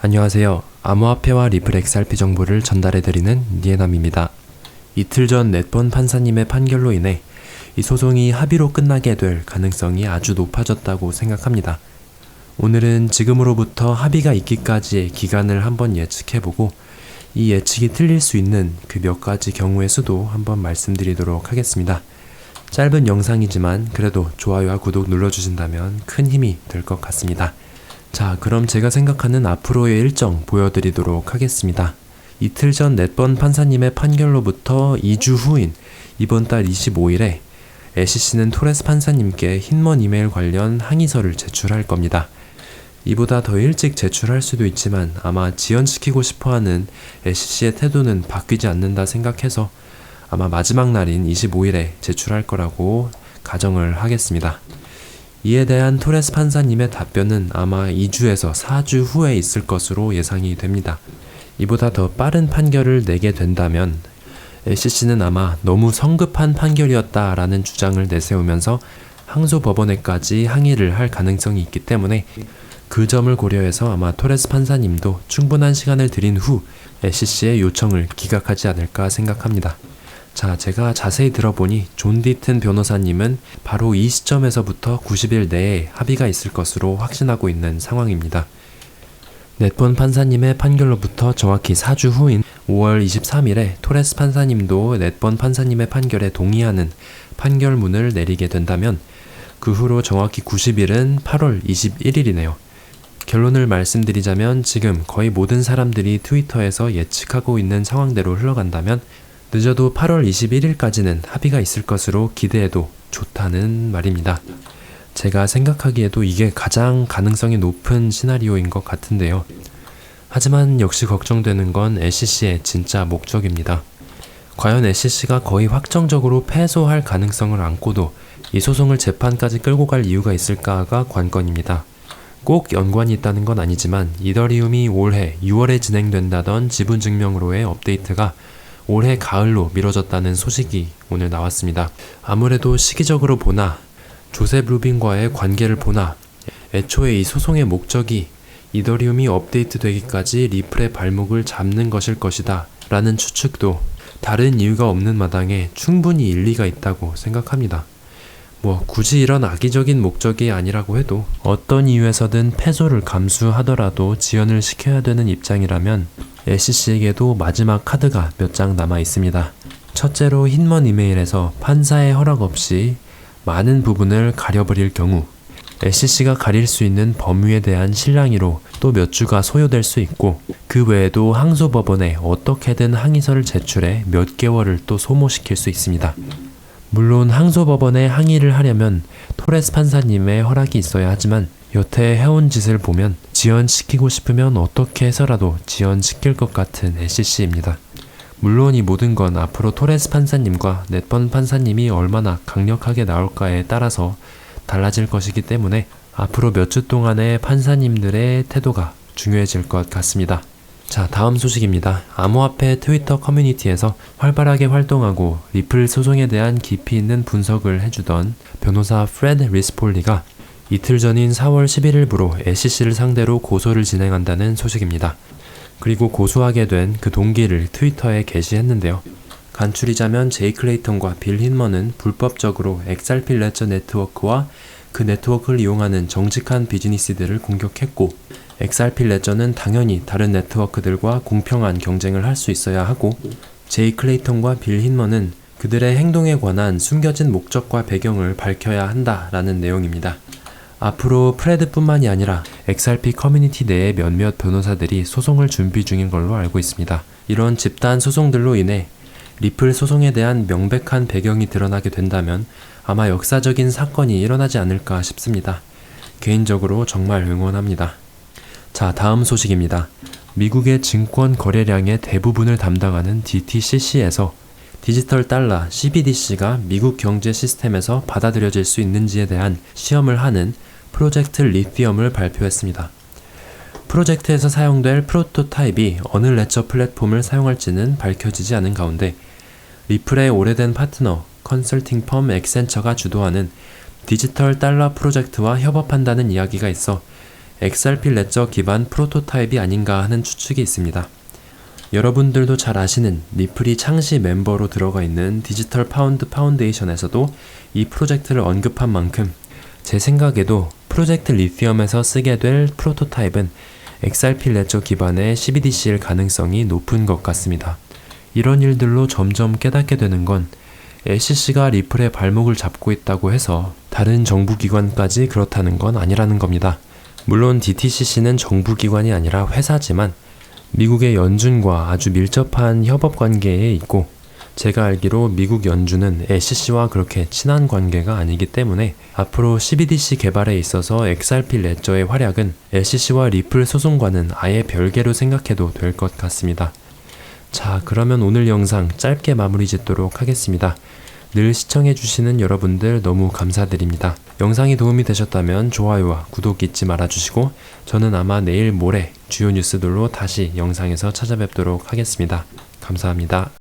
안녕하세요. 암호화폐와 리플 XRP 정보를 전달해드리는 니에남입니다. 이틀 전 넷번 판사님의 판결로 인해 이 소송이 합의로 끝나게 될 가능성이 아주 높아졌다고 생각합니다. 오늘은 지금으로부터 합의가 있기까지의 기간을 한번 예측해보고 이 예측이 틀릴 수 있는 그 몇 가지 경우의 수도 한번 말씀드리도록 하겠습니다. 짧은 영상이지만 그래도 좋아요와 구독 눌러주신다면 큰 힘이 될 것 같습니다. 자, 그럼 제가 생각하는 앞으로의 일정 보여드리도록 하겠습니다. 이틀 전 넷번 판사님의 판결로부터 2주 후인 이번 달 25일에 애쉬씨는 토레스 판사님께 흰먼 이메일 관련 항의서를 제출할 겁니다. 이보다 더 일찍 제출할 수도 있지만 아마 지연시키고 싶어 하는 애쉬씨의 태도는 바뀌지 않는다 생각해서 아마 마지막 날인 25일에 제출할 거라고 가정을 하겠습니다. 이에 대한 토레스 판사님의 답변은 아마 2주에서 4주 후에 있을 것으로 예상이 됩니다. 이보다 더 빠른 판결을 내게 된다면 LCC는 아마 너무 성급한 판결이었다라는 주장을 내세우면서 항소법원에까지 항의를 할 가능성이 있기 때문에 그 점을 고려해서 아마 토레스 판사님도 충분한 시간을 들인 후 LCC의 요청을 기각하지 않을까 생각합니다. 자, 제가 자세히 들어보니 존 디튼 변호사님은 바로 이 시점에서부터 90일 내에 합의가 있을 것으로 확신하고 있는 상황입니다. 넷번 판사님의 판결로부터 정확히 4주 후인 5월 23일에 토레스 판사님도 넷번 판사님의 판결에 동의하는 판결문을 내리게 된다면 그 후로 정확히 90일은 8월 21일이네요. 결론을 말씀드리자면 지금 거의 모든 사람들이 트위터에서 예측하고 있는 상황대로 흘러간다면 늦어도 8월 21일까지는 합의가 있을 것으로 기대해도 좋다는 말입니다. 제가 생각하기에도 이게 가장 가능성이 높은 시나리오인 것 같은데요. 하지만 역시 걱정되는 건 SCC의 진짜 목적입니다. 과연 SCC가 거의 확정적으로 패소할 가능성을 안고도 이 소송을 재판까지 끌고 갈 이유가 있을까가 관건입니다. 꼭 연관이 있다는 건 아니지만 이더리움이 올해 6월에 진행된다던 지분 증명으로의 업데이트가 올해 가을로 미뤄졌다는 소식이 오늘 나왔습니다. 아무래도 시기적으로 보나 조셉 루빈과의 관계를 보나 애초에 이 소송의 목적이 이더리움이 업데이트 되기까지 리플의 발목을 잡는 것일 것이다 라는 추측도 다른 이유가 없는 마당에 충분히 일리가 있다고 생각합니다. 뭐 굳이 이런 악의적인 목적이 아니라고 해도 어떤 이유에서든 패소를 감수하더라도 지연을 시켜야 되는 입장이라면 SC에게도 마지막 카드가 몇 장 남아 있습니다. 첫째로 흰먼 이메일에서 판사의 허락 없이 많은 부분을 가려버릴 경우 SC가 가릴 수 있는 범위에 대한 실랑이로 또 몇 주가 소요될 수 있고 그 외에도 항소법원에 어떻게든 항의서를 제출해 몇 개월을 또 소모시킬 수 있습니다. 물론 항소법원에 항의를 하려면 토레스 판사님의 허락이 있어야 하지만 여태 해온 짓을 보면 지연시키고 싶으면 어떻게 해서라도 지연시킬 것 같은 SCC입니다. 물론 이 모든 건 앞으로 토레스 판사님과 넷번 판사님이 얼마나 강력하게 나올까에 따라서 달라질 것이기 때문에 앞으로 몇 주 동안의 판사님들의 태도가 중요해질 것 같습니다. 자, 다음 소식입니다. 암호화폐 트위터 커뮤니티에서 활발하게 활동하고 리플 소송에 대한 깊이 있는 분석을 해주던 변호사 프레드 리스폴리가 이틀 전인 4월 11일부로 SCC를 상대로 고소를 진행한다는 소식입니다. 그리고 고소하게 된 그 동기를 트위터에 게시했는데요. 간추리자면 제이 클레이턴과 빌 힌먼은 불법적으로 XRP 레저 네트워크와 그 네트워크를 이용하는 정직한 비즈니스들을 공격했고 XRP 레저는 당연히 다른 네트워크들과 공평한 경쟁을 할 수 있어야 하고 제이 클레이턴과 빌 힌먼은 그들의 행동에 관한 숨겨진 목적과 배경을 밝혀야 한다라는 내용입니다. 앞으로 프레드뿐만이 아니라 XRP 커뮤니티 내의 몇몇 변호사들이 소송을 준비 중인 걸로 알고 있습니다. 이런 집단 소송들로 인해 리플 소송에 대한 명백한 배경이 드러나게 된다면 아마 역사적인 사건이 일어나지 않을까 싶습니다. 개인적으로 정말 응원합니다. 자, 다음 소식입니다. 미국의 증권 거래량의 대부분을 담당하는 DTCC에서 디지털 달러 CBDC가 미국 경제 시스템에서 받아들여질 수 있는지에 대한 시험을 하는 프로젝트 리티엄을 발표했습니다. 프로젝트에서 사용될 프로토타입이 어느 레처 플랫폼을 사용할지는 밝혀지지 않은 가운데 리플의 오래된 파트너 컨설팅 펌 엑센처가 주도하는 디지털 달러 프로젝트와 협업한다는 이야기가 있어 XRP 레저 기반 프로토타입이 아닌가 하는 추측이 있습니다. 여러분들도 잘 아시는 리플이 창시 멤버로 들어가 있는 디지털 파운드 파운데이션에서도 이 프로젝트를 언급한 만큼 제 생각에도 프로젝트 리티엄에서 쓰게 될 프로토타입은 XRP 레저 기반의 CBDC일 가능성이 높은 것 같습니다. 이런 일들로 점점 깨닫게 되는 건 SCC가 리플의 발목을 잡고 있다고 해서 다른 정부기관까지 그렇다는 건 아니라는 겁니다. 물론 DTCC는 정부기관이 아니라 회사지만 미국의 연준과 아주 밀접한 협업 관계에 있고 제가 알기로 미국 연준은 SCC와 그렇게 친한 관계가 아니기 때문에 앞으로 CBDC 개발에 있어서 XRP 레저의 활약은 SCC와 리플 소송과는 아예 별개로 생각해도 될 것 같습니다. 자, 그러면 오늘 영상 짧게 마무리 짓도록 하겠습니다. 늘 시청해주시는 여러분들 너무 감사드립니다. 영상이 도움이 되셨다면 좋아요와 구독 잊지 말아주시고 저는 아마 내일 모레 주요 뉴스들로 다시 영상에서 찾아뵙도록 하겠습니다. 감사합니다.